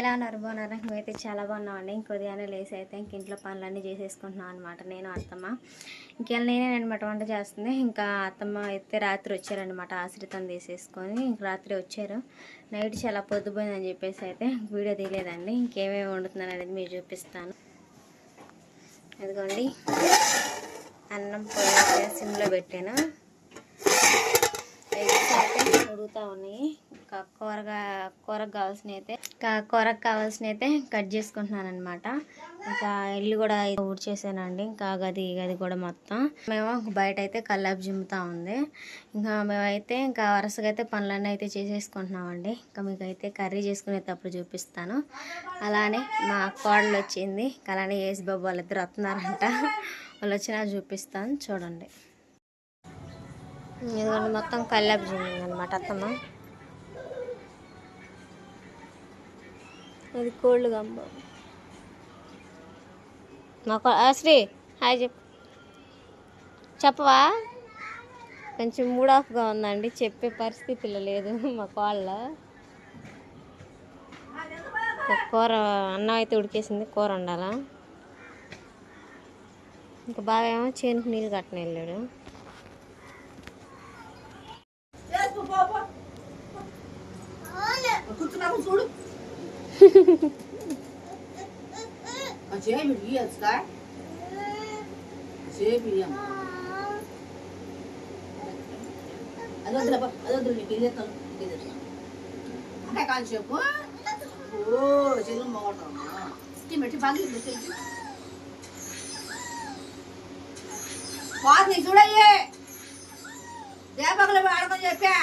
ఎలా ఉన్నారు? బాగున్నారా? మేమైతే చాలా బాగున్నామండి. ఇంకొద్దిగానే లేసి అయితే ఇంక ఇంట్లో పనులన్నీ చేసేసుకుంటున్నాం అనమాట నేను అత్తమ్మ. ఇంకెళ్ళ నేనే అనమాట వంట చేస్తుంది. ఇంకా అత్తమ్మ అయితే రాత్రి వచ్చారనమాట ఆశ్రితం తీసేసుకొని ఇంక రాత్రి వచ్చారు. నైట్ చాలా పొద్దుపోయిందని చెప్పేసి అయితే వీడియో తీయలేదండి. ఇంకేమేమి వండుతున్నాను అనేది మీరు చూపిస్తాను. అదిగోండి. అన్నం పొయ్యి సిమ్లో పెట్టాను. ఎగ్స్ అయితే ఉడుగుతూ ఉన్నాయి. ఇంకా కూరగా కూరకు కావాల్సినవి అయితే కూరకు కావాల్సిన అయితే కట్ చేసుకుంటున్నాను అనమాట ఇంకా ఇల్లు కూడా ఊడ్చేసానండి. ఇంకా గది గది కూడా మొత్తం. మేము బయట అయితే కల్లాపు జిమ్ముతా ఉంది. ఇంకా మేమైతే ఇంకా వరుసగా అయితే పనులన్నీ అయితే చేసేసుకుంటున్నామండి. ఇంకా మీకు అయితే కర్రీ చేసుకునేటప్పుడు చూపిస్తాను. అలానే మా కోడలు వచ్చింది అలానే ఏసుబాబు వాళ్ళిద్దరు వస్తున్నారంట. వాళ్ళు వచ్చినా చూపిస్తాను. చూడండి. ఇదిగోండి మొత్తం కల్లాపు జిమ్మింగ్ అనమాట అత్తమ్మ. అది కోల్డ్ గమ్మ మా కో శ్రీ హాయ్ చెప్పు. చెప్పవా? కొంచెం మూడ్ ఆఫ్గా ఉందండి చెప్పే పరిస్థితిలో లేదు మా కోళ్ళ. కూర అన్నం అయితే ఉడికేసింది కూర వండాలా? ఇంకా బాగా ఏమో చేనుకు నీళ్ళు కట్టని వెళ్ళాడు చేమి ఇయ్యచ్చు కా చేమి ఇయ్యమ్మ అది వద్దులే బా, అది వద్దులే నీకు ఇది ఎత్తాను ఇది ఎత్తాను అంటే కాదు చెప్పు ఓ చెల్లు మొగడతాం మెట్టి పగిలి పెట్టి పాత చూడయ్యే దేపకలు ఆడమని చెప్పా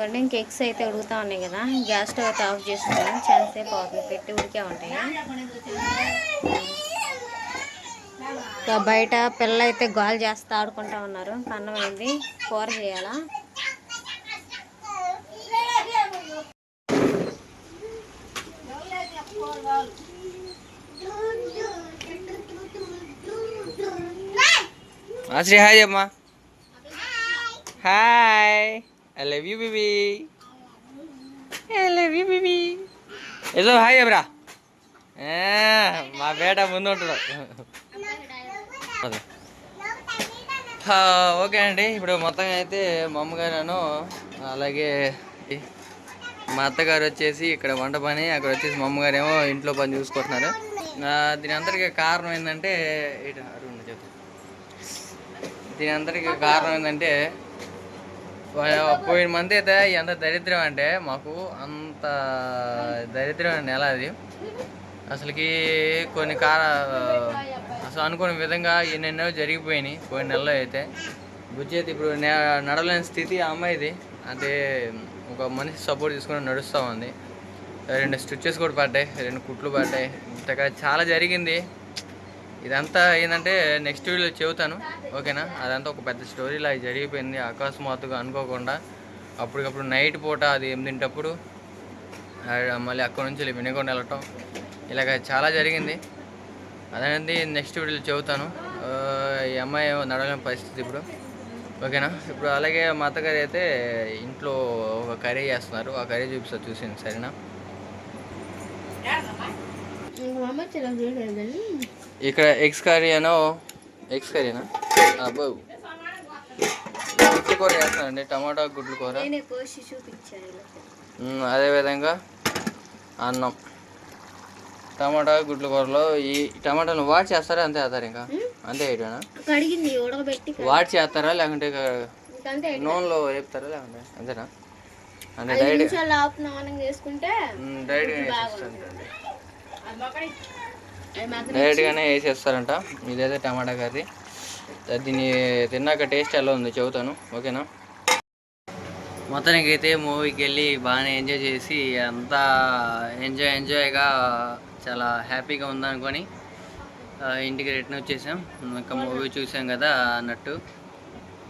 చూడండి కేక్స్ అయితే ఉడుకుతా ఉన్నాయి కదా. గ్యాస్ స్టవ్ అయితే ఆఫ్ చేసుకున్నాను చాలాసేపు అవుతుంది పెట్టి ఉడికే ఉంటాయి. ఇంకా బయట పిల్లలు అయితే గోల్ చేస్తా ఆడుకుంటా ఉన్నారు. ఇంకా అన్నం అయింది కూర చేయాలా? శ్రీ హాయ్ అమ్మా. Hi. I love you, baby. I love you, baby. ఏదో హాయ్ అబ్రా మా బేట ముందు ఉంటాడు అదే. ఓకే అండి ఇప్పుడు మొత్తం అయితే మా అమ్మగారు అలాగే మా అత్తగారు వచ్చేసి ఇక్కడ వంట పని అక్కడ వచ్చేసి మా అమ్మగారు ఏమో ఇంట్లో పని చూసుకుంటున్నారు దీని అందరికీ కారణం ఏంటంటే ఇటు అరుణ్ దీని అందరికీ కారణం ఏంటంటే పోయిన మంత్ అయితే ఎంత దరిద్రం అంటే మాకు అంత దరిద్రమైన నెల అది. అసలుకి కొన్ని కార అసలు అనుకునే విధంగా ఎన్నెన్నో జరిగిపోయినాయి పోయిన నెలలో అయితే. బుజ్జి అయితే ఇప్పుడు నడవలేని స్థితి ఆ అమ్మాయిది. అంటే ఒక మనిషి సపోర్ట్ తీసుకుని నడుస్తూ ఉంది. రెండు స్టిచ్చెస్ కూడా పడ్డాయి రెండు కుట్లు పడ్డాయి. ఇంతగా చాలా జరిగింది. ఇదంతా ఏంటంటే నెక్స్ట్ వీడియోలో చెబుతాను. ఓకేనా? అదంతా ఒక పెద్ద స్టోరీ లాగా జరిగిపోయింది. అకస్మాత్తుగా అనుకోకుండా అప్పటికప్పుడు నైట్ పూట అది ఎనిమిదింటప్పుడు మళ్ళీ అక్కడ నుంచి వెళ్ళి వినకొండ వెళ్ళటం. ఇలాగ చాలా జరిగింది. అదనేది నెక్స్ట్ వీడియోలో చెబుతాను. ఈ అమ్మాయి ఏమో నడవలేని పరిస్థితి ఇప్పుడు. ఓకేనా? ఇప్పుడు అలాగే మా అత్తగారు అయితే ఇంట్లో ఒక కర్రీ చేస్తున్నారు. ఆ కర్రీ చూపిస్తారు చూసింది. సరేనా? ఇక్కడ ఎగ్స్ కర్రీ అనో ఎగ్స్ కర్రీనా అబ్బో. గుడ్లు కూర చేస్తానండి టమాటా గుడ్లు కూర. అదేవిధంగా అన్నం. టమాటా గుడ్ల కూరలో ఈ టమాటాలు వాట్ చేస్తారా అంతే వేస్తారు ఇంకా అంతే వేయటమేనా కడిగింది ఉడకబెట్టి వాట్ చేస్తారా లేకుంటే నూనెలో వేపుతారా లేకుంటే? అంతేనా? అంటే ఐదు డైరెక్ట్ డైరెక్ట్గానే వేసేస్తారంట. ఇదైతే టమాటా కర్రీ. దీన్ని తిన్నాక టేస్ట్ ఎలా ఉంది చెబుతాను. ఓకేనా? మొత్తానికి అయితే మూవీకి వెళ్ళి బాగానే ఎంజాయ్ చేసి అంతా ఎంజాయ్ ఎంజాయ్గా చాలా హ్యాపీగా ఉందనుకొని ఇంటికి రిటర్న్ వచ్చేసాం. ఇంకా మూవీ చూసాం కదా అన్నట్టు.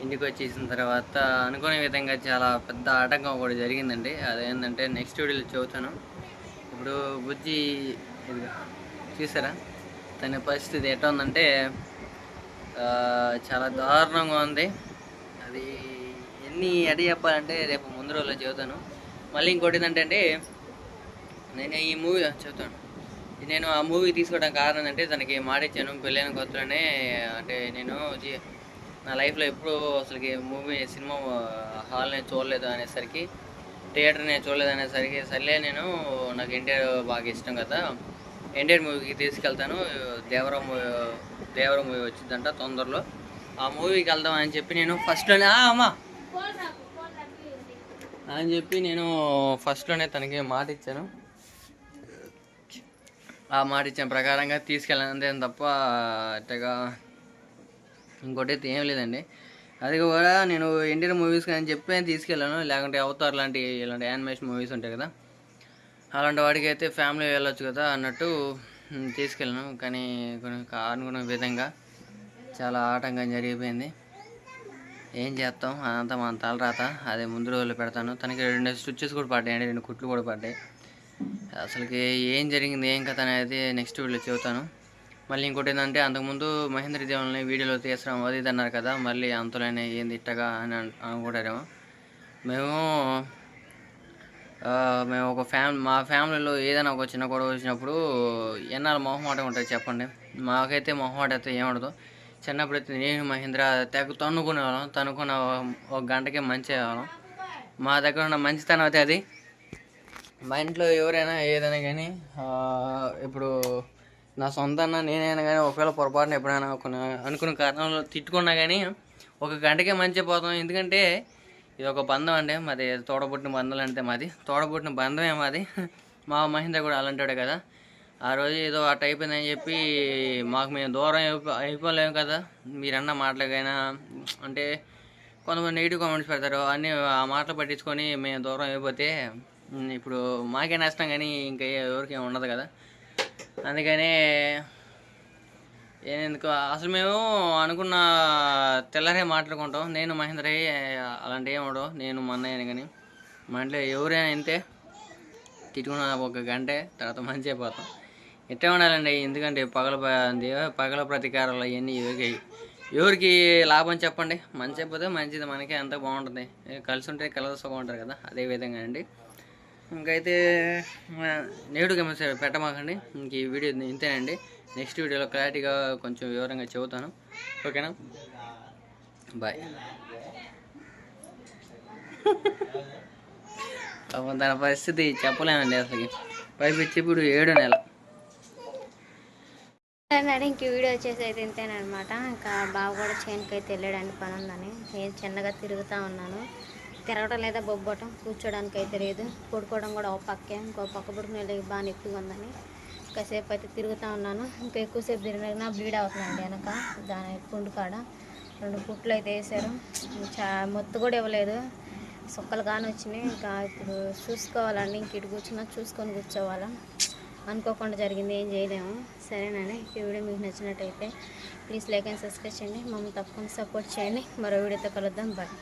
ఇంటికి వచ్చేసిన తర్వాత అనుకునే విధంగా చాలా పెద్ద ఆటంకం కూడా జరిగిందండి. అదేంటంటే నెక్స్ట్ వీడియోలో చదువుతాను ఇప్పుడు బుజ్జి ఇదిగో. చూసారా? తన పరిస్థితి ఎట్లా ఉందంటే చాలా దారుణంగా ఉంది. అది ఎన్ని అడి చెప్పాలంటే రేపు ముందు రోజుల్లో చెబుతాను. మళ్ళీ ఇంకోటి ఏంటంటే అండి నేను ఈ మూవీ చెప్తాను. నేను ఆ మూవీ తీసుకోవడానికి కారణం ఏంటంటే తనకి మాటిచ్చాను పెళ్ళైన కొత్తలోనే. అంటే నేను జీ- నా లైఫ్లో ఎప్పుడు అసలుకి మూవీ సినిమా హాల్ నేను చూడలేదు అనేసరికి థియేటర్ నేను చూడలేదు అనేసరికి సర్లే నేను నాకు ఎన్టీఆర్ బాగా ఇష్టం కదా. ఎన్టీఆర్ మూవీకి తీసుకెళ్తాను. దేవరం మూవీ దేవరం మూవీ వచ్చిందంట తొందరలో. ఆ మూవీకి వెళ్దాం అని చెప్పి నేను ఫస్ట్లోనే అమ్మా! అని చెప్పి నేను ఫస్ట్లోనే తనకి మాట ఇచ్చాను. ఆ మాట ఇచ్చిన ప్రకారంగా తీసుకెళ్ళాను తప్ప అట్టగా ఇంకోటి అయితే ఏం లేదండి. అది కూడా నేను ఇండియన్ మూవీస్ కానీ చెప్పి తీసుకెళ్ళాను. లేకుంటే అవతార్ లాంటి ఇలాంటి యానిమేషన్ మూవీస్ ఉంటాయి కదా. అలాంటి వాడికి అయితే ఫ్యామిలీ వెళ్ళొచ్చు కదా అన్నట్టు తీసుకెళ్ళాను. కానీ కొన్ని అనుకున్న విధంగా చాలా ఆటంకం జరిగిపోయింది. ఏం చేస్తాం? అదంతా మన తలరాత. అదే ముందు రోజులు పెడతాను. తనకి రెండు స్టిచ్చెస్ కూడా పడ్డాయండి రెండు కుట్లు కూడా పడ్డాయి. అసలుకి ఏం జరిగింది ఏం కథ అనేది నెక్స్ట్ వీడియోలో చెబుతాను. మళ్ళీ ఇంకోటి ఏంటంటే అంతకుముందు మహేంద్ర దేవుల్ని వీడియోలో తీసడం అది ఇది అన్నారు కదా. మళ్ళీ అంతలోనే ఏంది ఇట్టగా అని అనుకుంటారేమో. మేము మేము ఒక ఫ్యామిలీ మా ఫ్యామిలీలో ఏదైనా ఒక చిన్న గొడవ వచ్చినప్పుడు ఎన్నాళ్ళు మొహమాటం ఉంటుంది చెప్పండి. మాకైతే మొహమాట అయితే ఏముండదు చిన్నప్పుడైతే నేను మహేంద్ర తెగ తన్నుకునే వాళ్ళం తనుకున్న ఒక గంటకే మంచి వాళ్ళం మా దగ్గర ఉన్న మంచితనం అయితే అది. మా ఇంట్లో ఎవరైనా ఏదైనా కానీ ఇప్పుడు నా సొంత అన్న నేనైనా కానీ ఒకవేళ పొరపాటున ఎప్పుడైనా కొన్ని అనుకున్న కారణంలో తిట్టుకున్నా కానీ ఒక గంటకే మంచి పోతాం ఎందుకంటే ఇది ఒక బంధం అండి. మాది తోడబుట్టిన బంధం అంటే మాది. తోడబుట్టిన బంధమే మాది. మా మహేంద్ర కూడా అలాంటాడే కదా. ఆ రోజు ఏదో అట్ అయిపోయిందని చెప్పి మాకు మేము దూరం అయిపోలేము కదా. మీరన్న మాటలకైనా అంటే కొంతమంది నెగిటివ్ కామెంట్స్ పెడతారు. అన్నీ ఆ మాటలు పట్టించుకొని మేము దూరం అయిపోతే ఇప్పుడు మాకే నష్టం కానీ ఇంకా ఎవరికి ఉండదు కదా. అందుకనే ఎందుకు అసలు మేము అనుకున్న తెల్లరే మాట్లాడుకుంటాం. నేను మహేంద్ర అలాంటి ఏమి ఉండవు. నేను మా అన్నయ్యని కానీ మా ఇంట్లో ఎవరైనా ఇంతే తిట్టుకున్న ఒక గంటే తర్వాత మంచి అయిపోతాం ఎట్లా ఉండాలండి? ఎందుకంటే పగల పగల ప్రతీకారాలు అవన్నీ ఎవరికి ఎవరికి లాభం చెప్పండి. మంచి అయిపోతే మంచిది. మనకే అంత బాగుంటుంది. కలిసి ఉంటే కలర్ బాగుంటారు కదా. అదే విధంగా అండి. ఇంకైతే నేడు గమనించారు. పెట్టమాకండి. ఇంక ఈ వీడియో ఇంతేనండి. నెక్స్ట్ వీడియోలో క్లారిటీగా కొంచెం వివరంగా చెబుతాను. ఓకేనా? బాయ్. పాపం తన పరిస్థితి చెప్పలేనండి అసలుకి. పైపించి ఇప్పుడు ఏడు నెల. ఇంక వీడియో వచ్చేసి అయితే ఇంతేనమాట ఇంకా బాబు కూడా చేనుకి అయితే వెళ్ళడానికి పని ఉందని. నేను చిన్నగా తిరుగుతూ ఉన్నాను. తిరగడం లేదా బొబ్బటం కూర్చోడానికి అయితే లేదు. పడుకోవడం కూడా ఒక పక్కే. ఇంకో పక్క పడుకుని వెళ్ళి బాగా నొప్పిగా ఉందని. కాసేపు అయితే తిరుగుతూ ఉన్నాను. ఇంకా ఎక్కువసేపు తిరిగినా బ్లీడ్ అవుతుందండి వెనక దాని పుండు కాడ. రెండు పుట్లు అయితే వేసారు. చా మొత్తు కూడా ఇవ్వలేదు. సొక్కలు కానీ వచ్చినాయి. ఇంకా ఇప్పుడు చూసుకోవాలండి. ఇంక ఇటు కూర్చున్నా చూసుకొని కూర్చోవాలా. అనుకోకుండా జరిగింది. ఏం చేయలేము. సరేనండి. ఈ వీడియో మీకు నచ్చినట్టయితే ప్లీజ్ లైక్ అండ్ సబ్స్క్రైబ్ చేయండి. మమ్మల్ని తప్పకుండా సపోర్ట్ చేయండి. మరో వీడియోతో కలుద్దాం. బాయ్.